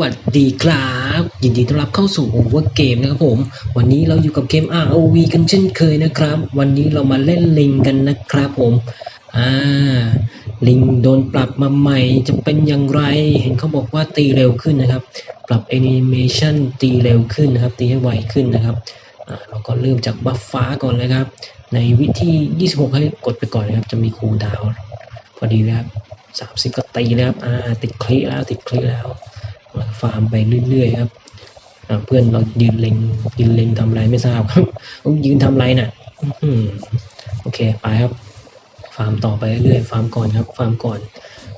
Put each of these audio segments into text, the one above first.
วัสดีครับ ยินดีต้อนรับเข้าสู่ Over Game นะครับผม วันนี้เราอยู่กับเกม ROV กันเช่นเคยนะครับ วันนี้เรามาเล่นลิงกันนะครับผมอ่าลิงโดนปรับมาใหม่จะเป็นอย่างไร เห็นเขาบอกว่าตีเร็วขึ้นนะครับ ปรับแอนิเมชันตีเร็วขึ้นนะครับ ตีให้ไวขึ้นนะครับอ่าเราก็เริ่มจากบัฟฟ้าก่อนเลยครับ ในวิธี 26 ให้กดไปก่อนนะครับ จะมีคูลดาวน์พอดีนะครับสามสิบก็ตีแล้วครับอ่าติดคลิแล้วติดคลิแล้ว ฟาร์มไปเรื่อยๆครับเพื่อนเรายืนเล็งยืนเล็งทำอะไรไม่ทราบครับยืนทำไรน่ะโอเคไปครับ ฟาร์มต่อไปเรื่อยๆฟาร์มก่อนครับ ฟาร์มก่อน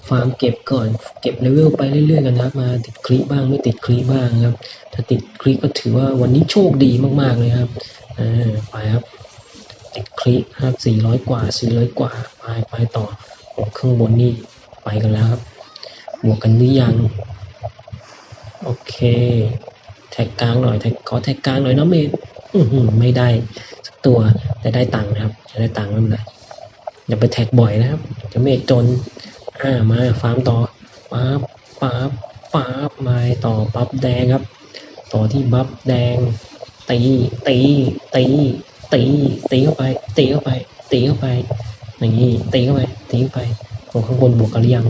ฟาร์มเก็บก่อน เก็บเลเวลไปเรื่อยๆกันนะครับ มาติดคลิปบ้างไม่ติดคลิปบ้างครับ ถ้าติดคลิปก็ถือว่าวันนี้โชคดีมากๆเลยครับอ่าไปครับ ติดคลิปครับสี่ร้อยกว่าสี่ร้อยกว่าไปไปต่อโอ้ข้างบนนี่ไปกันแล้วครับบวกกันหรือยัง เค แท็กกลางหน่อยแท็กขอแท็กกลางหน่อยเนาะเมย์อื้อหือไม่ได้สักตัวแต่ได้ตังค์นะครับ จะได้ตังค์ไม่เป็นไรอย่าไปแท็กบ่อยนะครับ จะเมฆจนอ่ามาฟาร์มต่อปั๊บปั๊บปั๊บมาต่อปั๊บแดงครับ ต่อที่บัฟแดง ตีตีตีตีตีเข้าไป ตีเข้าไป ตีเข้าไปอย่างนี้ตีเข้าไปตีเข้าไปโอ้ข้างบนบวกกันหรือยัง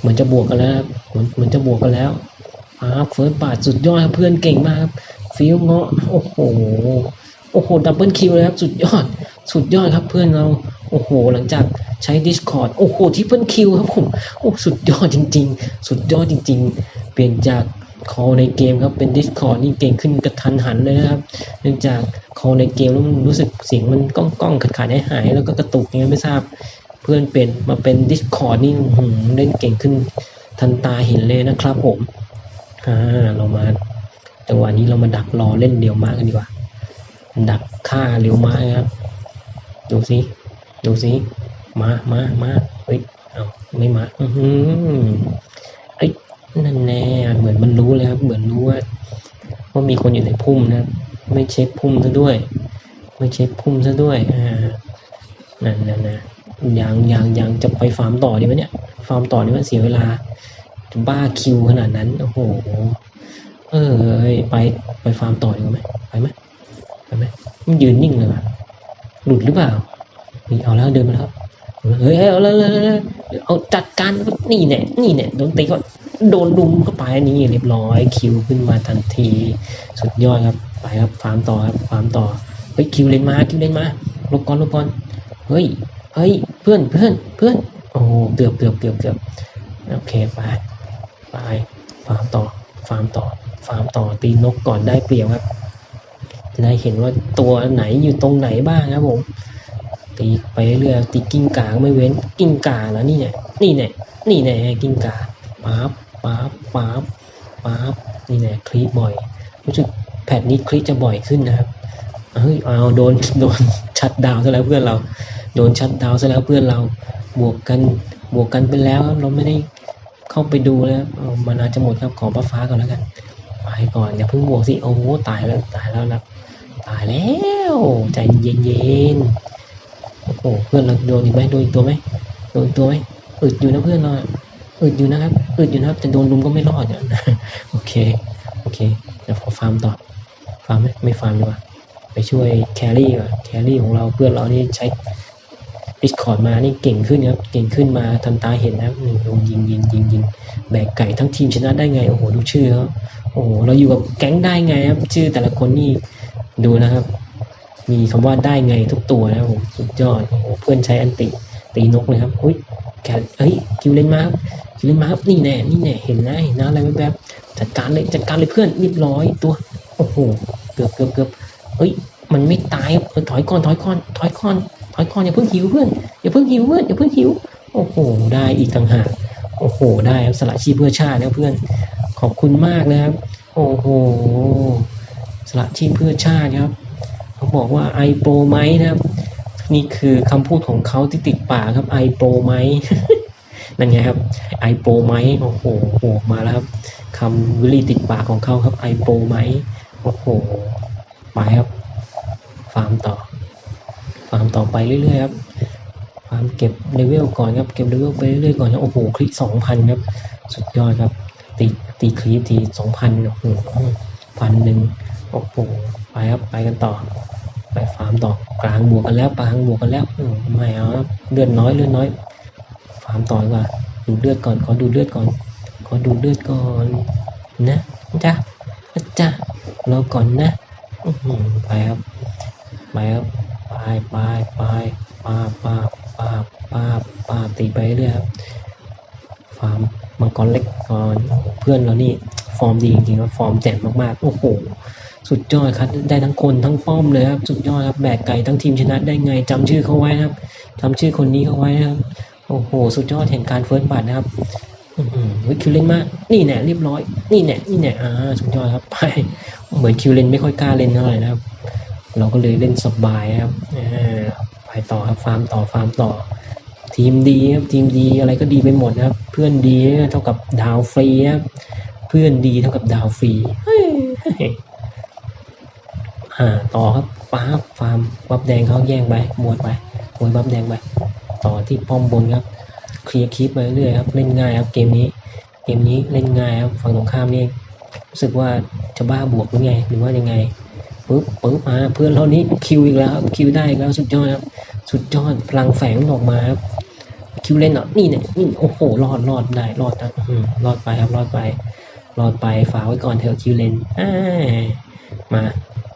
เหมือนจะบวกกันแล้วเหมือนเหมือนจะบวกกันแล้ว อ่าเฟิร์สบาทสุดยอดครับเพื่อนเก่งมากครับฟิลเงาะโอ้โหโอ้โหดับเบิลคิวเลยครับสุดยอดสุดยอดครับเพื่อนเราโอ้โห หลังจากใช้ Discord โอ้โหทิปเปิลคิวครับผมโอ้สุดยอดจริง ๆ สุดยอดจริง ๆ เปลี่ยนจาก call ในเกมครับเป็น Discord นี่เก่งขึ้นกระทันหันเลยนะครับ เนื่องจาก call ในเกมแล้วมันรู้สึกเสียงมันก้องก้องขาดขาดหายหายแล้วก็กระตุกยังไงไม่ทราบ เพื่อนเป็นมาเป็น Discord นี่หือเล่นเก่งขึ้นทันตาเห็นเลยนะครับผม อ่าเรามาจังหวะนี้เรามาดักรอเล่นเดียวมากันดีกว่า ดักฆ่าเรียวม้าครับ ดูสิดูสิมามามาเฮ้ยเอาไม่มาอือหือเอ้ยนั่นแน่เหมือนมันรู้เลยครับ เหมือนรู้ว่าว่ามีคนอยู่ในพุ่มนะ ไม่เช็คพุ่มซะด้วย ไม่เช็คพุ่มซะด้วยอ่านั่นนั่นนะยังยังยังจะไปฟาร์มต่อดีไหมเนี่ย ฟาร์มต่อนี่มันเสียเวลา บ้าคิวขนาดนั้น โอ้โห เออไปไปฟาร์มต่อดีกว่าไหมไปไหมไปไหมมันยืนนิ่งเลยว่ะหลุดหรือเปล่านี่เอาแล้วเดินมาแล้วเฮ้ยเอาแล้วเอาแล้วเอาจัดการนี่เนี่ยนี่เนี่ยโดนตีก็โดนดุมเข้าไปนี่เรียบร้อยคิวขึ้นมาทันที สุดยอดครับไปครับฟาร์มต่อครับฟาร์มต่อเฮ้ยคิวเลนมาคิวเลนมาลบก่อนลบก่อนเฮ้ยเฮ้ยเพื่อนเพื่อนเพื่อนโอ้เกือบเกือบเกือบเกือบโอเคไป ไปฟาร์มต่อฟาร์มต่อฟาร์มต่อตีนกก่อนได้เปรียบครับจะได้เห็นว่าตัวไหนอยู่ตรงไหนบ้างครับผมตีไปเรื่อยตีกิ้งกาไม่เว้นกิ้งกาแล้วนี่เนี่ยนี่เนี่ยนี่เนี่ยกิ้งกาป๊าบป๊าบป๊าบป๊าบนี่เนี่ยคลิปบ่อยรู้สึกแพทนี้คลิปจะบ่อยขึ้นนะครับเฮ้ยเอาโดนโดนชัดดาวซะแล้วเพื่อนเรา โดนชัดดาวซะแล้วเพื่อนเราบวกกันบวกกันไปแล้วครับเราไม่ได้ เข้าไปดูแล้วเอามันอาจจะหมดครับขอป้าฟ้าก่อนแล้วกันไปก่อนอย่าเพิ่งบวกสิโอ้โหตายแล้วตายแล้วนะตายแล้วใจเย็นๆโอ้โหเพื่อนเราโดนอีกไหมโดนอีกตัวไหมโดนตัวไหมอึดอยู่นะเพื่อนเราอึดอยู่นะครับอึดอยู่นะครับแต่โดนลุมก็ไม่รอดอะโอเคโอเคเดี๋ยวขอฟาร์มต่อฟาร์มไหมไม่ฟาร์มดีกว่าไปช่วยแครี่ก่อนแครี่ของเราเพื่อนเรานี่ใช้ Discord มานี่เก่งขึ้นครับเก่งขึ้นมาทันตาเห็นนะครับนี่งลงยิงยิงยิงยิงแบกไก่ทั้งทีมชนะได้ไงโอ้โหดูชื่อเขาโอ้โหเราอยู่กับแก๊งได้ไงครับชื่อแต่ละคนนี่ดูนะครับ มีคำว่าได้ไงทุกตัวนะผมสุดยอดโอ้โหเพื่อนใช้อันติตีนกเลยครับอุ้ยแกเฮ้ยคิวเลนมาครับคิวเลนมาครับนี่แน่นี่แน่เห็นนะเห็นนะอะไรแวบๆจัดการเลยจัดการเลยเพื่อนเรียบร้อยตัวโอ้โหเกือบเกือบเกือบเฮ้ยมันไม่ตายครับเออถอยก่อนถอยก่อนถอยก่อน อยก่อนอย่าเพิ่งหิวเพื่อนอย่าเพิ่งหิวเพื่อนอย่าเพิ่งหิวโอ้โห ได้อีกต่างหากโอ้โห ได้ครับสละชีพเพื่อชาตินะเพื่อนขอบคุณมากนะครับ โอ้โหสละชีพเพื่อชาติครับเขาบอกว่าไอโปรไหมนะครับนี่คือคำพูดของเขาที่ติดปากครับไอโปรไหมนั่นไงครับไอโปรไหมโอ้โหโหมาแล้วครับคำวิลีติดปากของเขาครับไอโปรไหมโอ้โหไปครับฟาร์มต่อ ฟาร์มต่อไปเรื่อยๆครับฟาร์มเก็บเลเวลก่อนครับเก็บเลเวลไปเรื่อยๆก่อนครับโอ้โหคลิกสองพันครับสุดยอดครับ ตีตีคลิปทีสองพันโอ้โหพันหนึ่งโอ้โหไปครับไปกันต่อ ไปฟาร์มต่อกลางบวกกันแล้วกลางบวกกันแล้วไม่เอาครับเลือดน้อยเลือดน้อย ฟาร์มต่อดีกว่าดูเลือดก่อนขอดูเลือดก่อนขอดูเลือดก่อนนะจ้ะจ้ะรอก่อนนะไปครับไปครับ ไปไปป้าปาปาปาปาตีไปเรื่อยครับฟาร์มมังกรเล็กก่อนเพื่อนเรานี่ฟอร์มดีจริงๆครับฟอร์มแจ่มมากๆ โอ้โห สุดยอดครับ ได้ทั้งคนทั้งป้อมเลยครับ สุดยอดครับ แบกไก่ทั้งทีมชนะได้ไงจำชื่อเขาไว้ครับจำชื่อคนนี้เขาไว้ครับ โอ้โห สุดยอดแห่งการเฟิร์สบัตนะครับวิคิวเลนมาก นี่แน่เรียบร้อย นี่แน่นี่แน่อ่า สุดยอดครับ ไป เหมือนคิวเลนไม่ค่อยกล้าเล่นเท่าไหร่นะครับ เราก็เลยเล่นสบายครับไปต่อครับฟาร์มต่อฟาร์มต่อ ทีมดีครับทีมดีอะไรก็ดีไปหมดครับ เพื่อนดีเท่ากับดาวฟรีครับเพื่อนดีเท่ากับดาวฟรีเฮ้ยอ่าต่อครับป้าฟาร์มบับแดงเขาแย่งไปบวชไปบวชบับแดงไปต่อที่ป้อมบนครับเคลียร์คลิปไปเรื่อยครับเล่นง่ายครับเกมนี้ เกมนี้เล่นง่ายครับฝั่งตรงข้ามนี่รู้สึกว่าจะบ้าบวกหรือไงหรือว่ายังไง ปึ๊บปึ๊บมาเพื่อนเรานี้คิวอีกแล้วครับคิวได้อีกแล้วสุดยอดครับสุดยอดพลังแฝงออกมาครับคิวเล่นเหรอนี่เนี่ยนี่โอ้โหรอดรอดได้รอดนะอื้อหือรอดไปครับรอดไป รอดไปฝากไว้ก่อนเถอะคิวเลนอ่ามา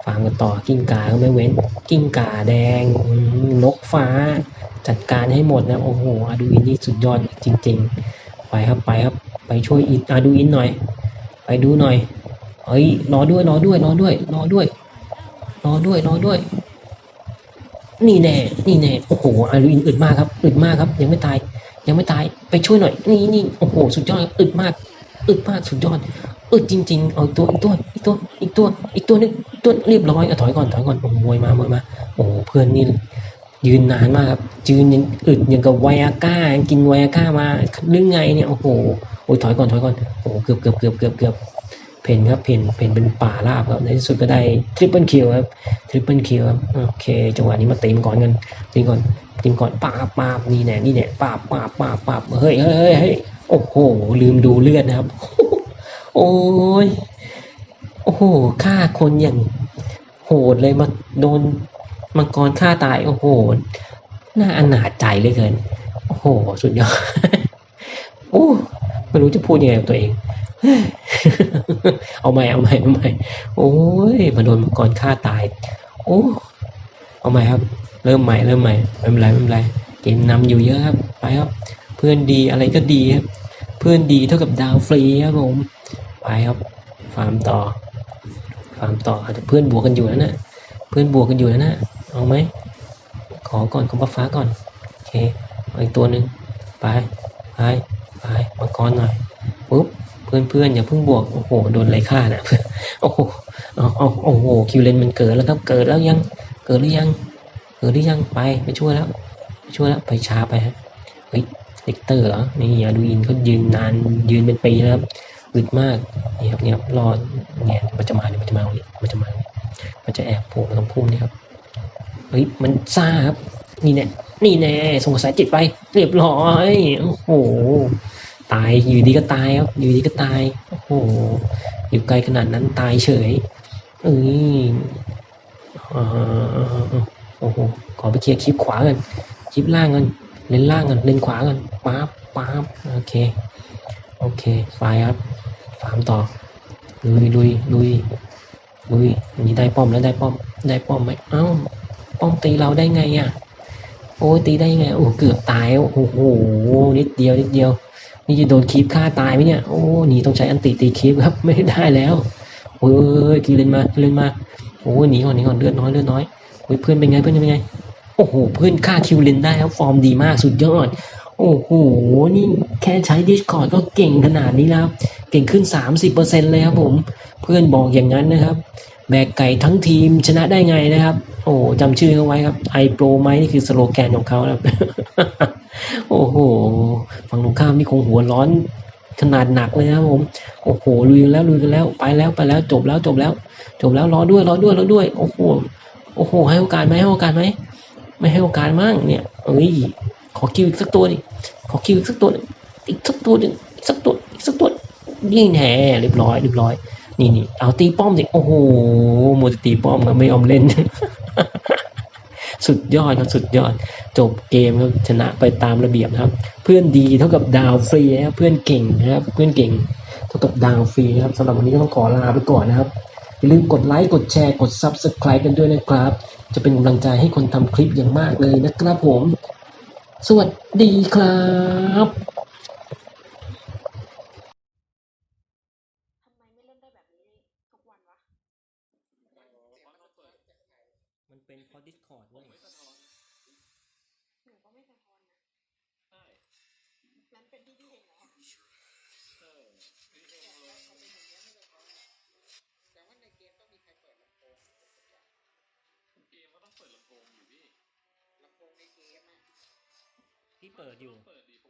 ฟังกันต่อกิ้งกาก็ไม่เว้น กิ้งกาแดงนกฟ้า จัดการให้หมดนะโอ้โหอาดูอินนี่สุดยอดจริง ๆ ไปครับไปครับ ไปช่วยอินอาดูอินหน่อย ไปดูหน่อยเฮ้ยรอด้วยรอด้วยรอด้วยรอด้วย รอด้วยรอด้วย นี่แน่ นี่แน่ โอ้โหอารุอินอึดมากครับ อึดมากครับ ยังไม่ตาย ยังไม่ตาย ไปช่วยหน่อย นี่นี่โอ้โห สุดยอดอึดมาก อึดมาก สุดยอด อึดจริง ๆ เอาอีกตัวอีกตัว อีกตัว อีกตัว อีกตัวนึงตัวเรียบร้อยอถอยก่อน ถอยก่อน โอ้โหมวยมามวยมา โอ้เพื่อนนี่ยืนนานมากครับยืนยังอึดอย่างกับไวอาก้ากินไวอาก้ามาหรือไงเนี่ย โอ้โห โอ้ยถอยก่อน ถอยก่อน โอ้เกือบเกือบเกือบเกือบเกือบ เพนครับเพนเพนเป็นป่าราบครับในที่สุดก็ได้ทริปเปิลคิวครับทริปเปิลคิวครับโอเคจังหวะนี้มาตีมก่อนกันตีก่อนตีก่อนปาบปานี่แน่นี่แน่ปาบปาบปาบปาบเฮ้ยเฮ้ยเฮ้ยเฮ้ยโอ้โหลืมดูเลือดนะครับ โอ้ยโอ้โหฆ่าคนอย่างโหดเลยมาโดนมังกรฆ่าตายโอ้โหน่าอนาจใจเลยเกิน โอ้โห สุดยอดโอ้ไม่รู้จะพูดยังไงกับตัวเอง เอาใหม่เอาใหม่เอาใหม่โอ้ยมาโดนมังกรฆ่าตาย โอ้เอาใหม่ครับ เริ่มใหม่เริ่มใหม่ไม่เป็นไรไม่เป็นไรเกมนำอยู่เยอะครับไปครับ เพื่อนดีอะไรก็ดีครับเพื่อนดีเท่ากับดาวฟรีครับผมไปครับฟาร์มต่อฟาร์มต่ออาจจะเพื่อนบวกกันอยู่นะน่ะเพื่อนบวกกันอยู่นะน่ะเอาไหมขอก่อนขอบัฟฟ้าก่อนโอเคเอาอีกตัวหนึ่งไปไปไปมังกรหน่อยปุ๊บ เพื่อนเพื่อย่าเพิ่งบวกโอ้โหโดนไรฆ่าน่ะโอ้โหโอ้โหคิวเลนมันเกิดแล้วครับ เกิดแล้วยังเกิดหรือยัง เกิดหรือยังไปไปช่วยแล้วไปช่วยแล้วไปช้าไปฮะเฮ้ยลิกเตอร์เหรอนี่อาดูอินเขายืนนานยืนเป็นปีแล้วครับอึดมากนี่ครับเนี่ยรอดเนี่ยมันจะมาเนี่ยมันจะมาตรงนี้มันจะมาตรงนี้มันจะแอบโผล่มาตรงพุ่มนี่ครับเฮ้ยมันซ่าครับนี่แน่นี่แน่ส่งกระแสจิตไป เรียบร้อยโอ้โห ตายอยู่ดีก็ตายครับอยู่ดีก็ตายโอ้โหอยู่ไกลขนาดนั้นตายเฉยเอ้ยเอ่อโอ้โหขอไปเคลียร์คลิปขวากันคลิปล่างกันเลนล่างกันเลนขวากันป๊าบป๊าบโอเคโอเคไฟครับฟาร์มต่อลุยลุยลุยลุยอันนี้ได้ป้อมแล้วได้ป้อมได้ป้อมไหมเอ้าป้อมตีเราได้ไงอะโอ้ตีได้ไงโอ้เกือบตายโอ้โหนิดเดียวนิดเดียว นี่จะโดนคีบฆ่าตายไหมเนี่ย โอ้หนี่ต้องใช้อันติตีคีบครับ ไม่ได้แล้วโอ้ยกินเลนมากินเลนมา โอ้หนีก่อนหนีก่อนเลือดน้อยเลือดน้อยโอ้ยเพื่อนเป็นไงเพื่อนเป็นไง โอ้โหเพื่อนฆ่าคิวเลนได้ครับฟอร์มดีมากสุดยอด โอ้โหนี่แค่ใช้ Discord ก็เก่งขนาดนี้แล้วเก่งขึ้น 30%เลยครับผม เพื่อนบอกอย่างนั้นนะครับแบกไก่ทั้งทีมชนะได้ไงนะครับ โอ้จำชื่อเขาไว้ครับ i pro ไหมนี่คือสโลแกนของเขาครับ โอ้โหฝั่งตรงข้ามนี่คงหัวร้อนขนาดหนักเลยนะครับผม โอ้โหลุยแล้วลุยกันแล้วไปแล้วไปแล้วจบแล้วจบแล้ว จบแล้วรอด้วยรอด้วยรอด้วย โอ้โหโอ้โห ให้โอกาสไหมให้โอกาสไหมไม่ให้โอกาสมั่งเนี่ยเอ้ยขอคิวอีกสักตัวดิขอคิวอีกสักตัวหนึ่งอีกสักตัวหนึ่งอีกสักตัวอีกสักตัวยิงแห่เรียบร้อยเรียบร้อยนี่นี่เอาตีป้อมสิโอ้โหมัวแต่ตีป้อมครับไม่ยอมเล่น สุดยอดครับสุดยอด จบเกมครับชนะไปตามระเบียบนะครับ เพื่อนดีเท่ากับดาวฟรีนะครับเพื่อนเก่งนะครับเพื่อนเก่งเท่ากับดาวฟรีนะครับสำหรับวันนี้ก็ต้องขอลาไปก่อนนะครับอย่าลืมกดไลค์กดแชร์กด Subscribe กันด้วยนะครับ จะเป็นกำลังใจให้คนทำคลิปอย่างมากเลยนะครับผม สวัสดีครับ ทำไมไม่เล่นได้แบบนี้ทุกวันวะ มันเป็นเพราะ Discord เว้ย หนูก็ไม่สะท้อนนะใช่ นั้นเป็นที่พี่เองเหรอแต่ว่าในเกมต้องมีใครเปิดลำโพงเกมก็ต้องเปิดลำโพงอยู่พี่ลำโพงในเกมอะที่เปิดอยู่ เปิดดิ